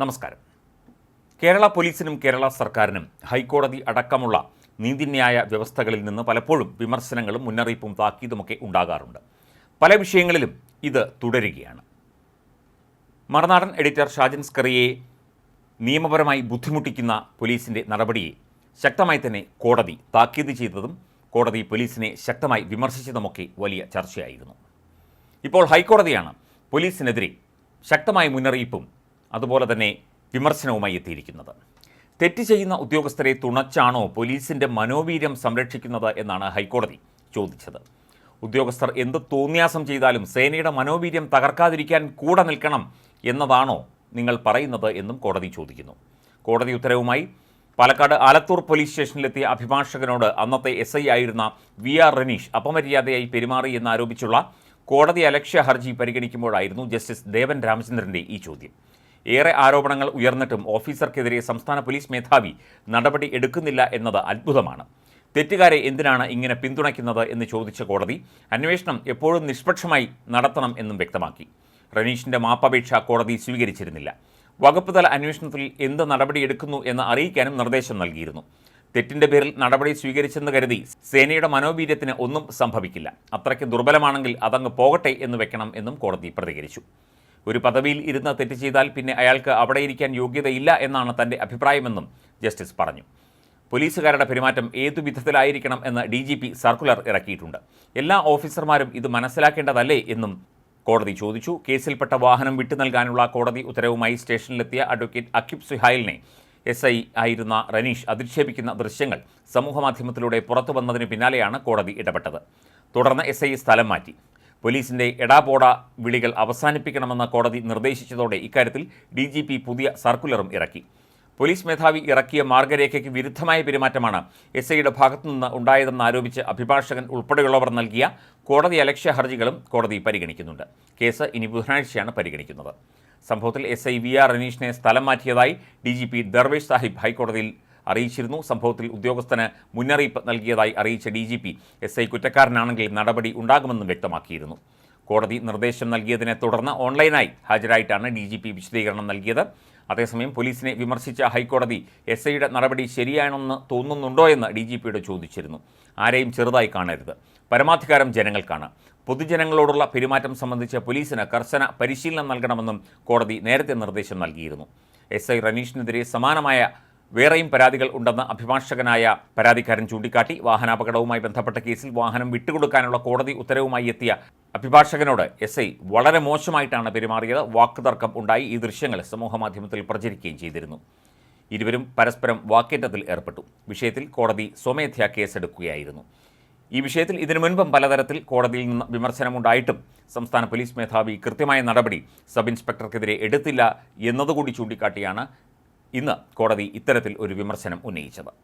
നമസ്കാരം. കേരള പോലീസിനും കേരള സർക്കാരിനും ഹൈക്കോടതി അടക്കമുള്ള നീതിന്യായ വ്യവസ്ഥകളിൽ നിന്ന് പലപ്പോഴും വിമർശനങ്ങളും മുന്നറിയിപ്പും താക്കീതുമൊക്കെ ഉണ്ടാകാറുണ്ട്. പല വിഷയങ്ങളിലും ഇത് തുടരുകയാണ്. മറുനാടൻ എഡിറ്റർ ഷാജൻ സ്കറിയെ നിയമപരമായി ബുദ്ധിമുട്ടിക്കുന്ന പോലീസിന്റെ നടപടിയെ ശക്തമായി തന്നെ കോടതി താക്കീത് ചെയ്തതും കോടതി പോലീസിനെ ശക്തമായി വിമർശിച്ചതുമൊക്കെ വലിയ ചർച്ചയായിരുന്നു. ഇപ്പോൾ ഹൈക്കോടതിയാണ് പോലീസിനെതിരെ ശക്തമായ മുന്നറിയിപ്പും അതുപോലെ തന്നെ വിമർശനവുമായി എത്തിയിരിക്കുന്നത്. തെറ്റ് ചെയ്യുന്ന ഉദ്യോഗസ്ഥരെ തുണച്ചാണോ പോലീസിന്റെ മനോവീര്യം സംരക്ഷിക്കുന്നത് എന്നാണ് ഹൈക്കോടതി ചോദിച്ചത്. ഉദ്യോഗസ്ഥർ എന്ത് തോന്നിയാസം ചെയ്താലും സേനയുടെ മനോവീര്യം തകർക്കാതിരിക്കാൻ കൂടെ നിൽക്കണം എന്നതാണോ നിങ്ങൾ പറയുന്നത് എന്നും കോടതി ചോദിക്കുന്നു. കോടതി ഉത്തരവുമായി പാലക്കാട് ആലത്തൂർ പോലീസ് സ്റ്റേഷനിലെത്തിയ അഭിഭാഷകനോട് അന്നത്തെ എസ് ഐ ആയിരുന്ന വി ആർ റനീഷ് അപമര്യാദയായി പെരുമാറി എന്നാരോപിച്ചുള്ള കോടതി അലക്ഷ്യ ഹർജി പരിഗണിക്കുമ്പോഴായിരുന്നു ജസ്റ്റിസ് ദേവൻ രാമചന്ദ്രന്റെ ഈ ചോദ്യം. ഏറെ ആരോപണങ്ങൾ ഉയർന്നിട്ടും ഓഫീസർക്കെതിരെ സംസ്ഥാന പോലീസ് മേധാവി നടപടി എടുക്കുന്നില്ല എന്നത് അത്ഭുതമാണ്. തെറ്റുകാരെ എന്തിനാണ് ഇങ്ങനെ പിന്തുണയ്ക്കുന്നത് എന്ന് ചോദിച്ച കോടതി അന്വേഷണം എപ്പോഴും നിഷ്പക്ഷമായി നടത്തണം എന്നും വ്യക്തമാക്കി. റനീഷിന്റെ മാപ്പപേക്ഷ കോടതി സ്വീകരിച്ചിരുന്നില്ല. വകുപ്പ് തല അന്വേഷണത്തിൽ എന്ത് നടപടിയെടുക്കുന്നു എന്ന് അറിയിക്കാനും നിർദ്ദേശം നൽകിയിരുന്നു. തെറ്റിന്റെ പേരിൽ നടപടി സ്വീകരിച്ചെന്ന് കരുതി സേനയുടെ മനോവീര്യത്തിന് ഒന്നും സംഭവിക്കില്ല. അത്രയ്ക്ക് ദുർബലമാണെങ്കിൽ അതങ്ങ് പോകട്ടെ എന്ന് വെക്കണം എന്നും കോടതി പ്രതികരിച്ചു. ഒരു പദവിയിൽ ഇരുന്ന് തെറ്റ് ചെയ്താൽ പിന്നെ അയാൾക്ക് അവിടെ ഇരിക്കാൻ യോഗ്യതയില്ല എന്നാണ് തന്റെ അഭിപ്രായമെന്നും ജസ്റ്റിസ് പറഞ്ഞു. പോലീസുകാരുടെ പെരുമാറ്റം ഏതു വിധത്തിലായിരിക്കണം എന്ന് ഡി ജി പി സർക്കുലർ ഇറക്കിയിട്ടുണ്ട്. എല്ലാ ഓഫീസർമാരും ഇത് മനസ്സിലാക്കേണ്ടതല്ലേ എന്നും കോടതി ചോദിച്ചു. കേസിൽപ്പെട്ട വാഹനം വിട്ടു നൽകാനുള്ള കോടതി ഉത്തരവുമായി സ്റ്റേഷനിലെത്തിയ അഡ്വക്കേറ്റ് അക്കിബ് സുഹായിലിനെ എസ് ഐ ആയിരുന്ന റനീഷ് അധിക്ഷേപിക്കുന്ന ദൃശ്യങ്ങൾ സമൂഹമാധ്യമത്തിലൂടെ പുറത്തു വന്നതിന് പിന്നാലെയാണ് കോടതി ഇടപെട്ടത്. തുടർന്ന് എസ് ഐ സ്ഥലം മാറ്റി. പോലീസിന്റെ എടാപോട വിളികൾ അവസാനിപ്പിക്കണമെന്ന കോടതി നിർദ്ദേശിച്ചതോടെ ഇക്കാര്യത്തിൽ ഡി ജി പി പുതിയ സർക്കുലറും ഇറക്കി. പോലീസ് മേധാവി ഇറക്കിയ മാർഗരേഖയ്ക്ക് വിരുദ്ധമായ പെരുമാറ്റമാണ് എസ് ഐയുടെ ഭാഗത്തുനിന്ന് ഉണ്ടായതെന്ന് ആരോപിച്ച് അഭിഭാഷകൻ ഉൾപ്പെടെയുള്ളവർ നൽകിയ കോടതി അലക്ഷ്യ ഹർജികളും കോടതി പരിഗണിക്കുന്നുണ്ട്. കേസ് ഇനി ബുധനാഴ്ചയാണ് പരിഗണിക്കുന്നത്. സംഭവത്തിൽ എസ് ഐ വി ആർ റനീഷിനെ സ്ഥലം മാറ്റിയതായി D G P Darvesh Saheb ഹൈക്കോടതിയിൽ അറിയിച്ചിരുന്നു. സംഭവത്തിൽ ഉദ്യോഗസ്ഥന് മുന്നറിയിപ്പ് നൽകിയതായി അറിയിച്ച D G P S I കുറ്റക്കാരനാണെങ്കിൽ നടപടി ഉണ്ടാകുമെന്നും വ്യക്തമാക്കിയിരുന്നു. കോടതി നിർദ്ദേശം നൽകിയതിനെ തുടർന്ന് ഓൺലൈനായി ഹാജരായിട്ടാണ് ഡി ജി പി വിശദീകരണം നൽകിയത്. അതേസമയം പോലീസിനെ വിമർശിച്ച ഹൈക്കോടതി എസ് ഐയുടെ നടപടി ശരിയാണെന്ന് തോന്നുന്നുണ്ടോ എന്ന് ഡി ജി പിയോട് ചോദിച്ചിരുന്നു. ആരെയും ചെറുതായി കാണരുത്. പരമാധികാരം ജനങ്ങൾക്കാണ്. പൊതുജനങ്ങളോടുള്ള പെരുമാറ്റം സംബന്ധിച്ച് പോലീസിന് കർശന പരിശീലനം നൽകണമെന്നും കോടതി നേരത്തെ നിർദ്ദേശം നൽകിയിരുന്നു. എസ് ഐ റനീഷിനെതിരെ സമാനമായ വേറെയും പരാതികൾ ഉണ്ടെന്ന് അഭിഭാഷകനായ പരാതിക്കാരൻ ചൂണ്ടിക്കാട്ടി വാഹനാപകടവുമായി ബന്ധപ്പെട്ട കേസിൽ വാഹനം വിട്ടുകൊടുക്കാനുള്ള കോടതി ഉത്തരവുമായി എത്തിയ അഭിഭാഷകനോട് എസ് ഐ വളരെ മോശമായിട്ടാണ് പെരുമാറിയത്. വാക്കുതർക്കം ഉണ്ടായി. ഈ ദൃശ്യങ്ങൾ സമൂഹമാധ്യമത്തിൽ പ്രചരിക്കുകയും ചെയ്തിരുന്നു. ഇരുവരും പരസ്പരം വാക്കേറ്റത്തിൽ ഏർപ്പെട്ടു. വിഷയത്തിൽ കോടതി സ്വമേധ്യാ കേസെടുക്കുകയായിരുന്നു. ഈ വിഷയത്തിൽ ഇതിനു മുൻപും പലതരത്തിൽ കോടതിയിൽ നിന്ന് വിമർശനമുണ്ടായിട്ടും സംസ്ഥാന പോലീസ് മേധാവി കൃത്യമായ നടപടി സബ് ഇൻസ്പെക്ടർക്കെതിരെ എടുത്തില്ല എന്നതുകൂടി ചൂണ്ടിക്കാട്ടിയാണ് ഇന്ന് കോടതി ഇത്തരത്തിൽ ഒരു വിമർശനം ഉന്നയിച്ചത്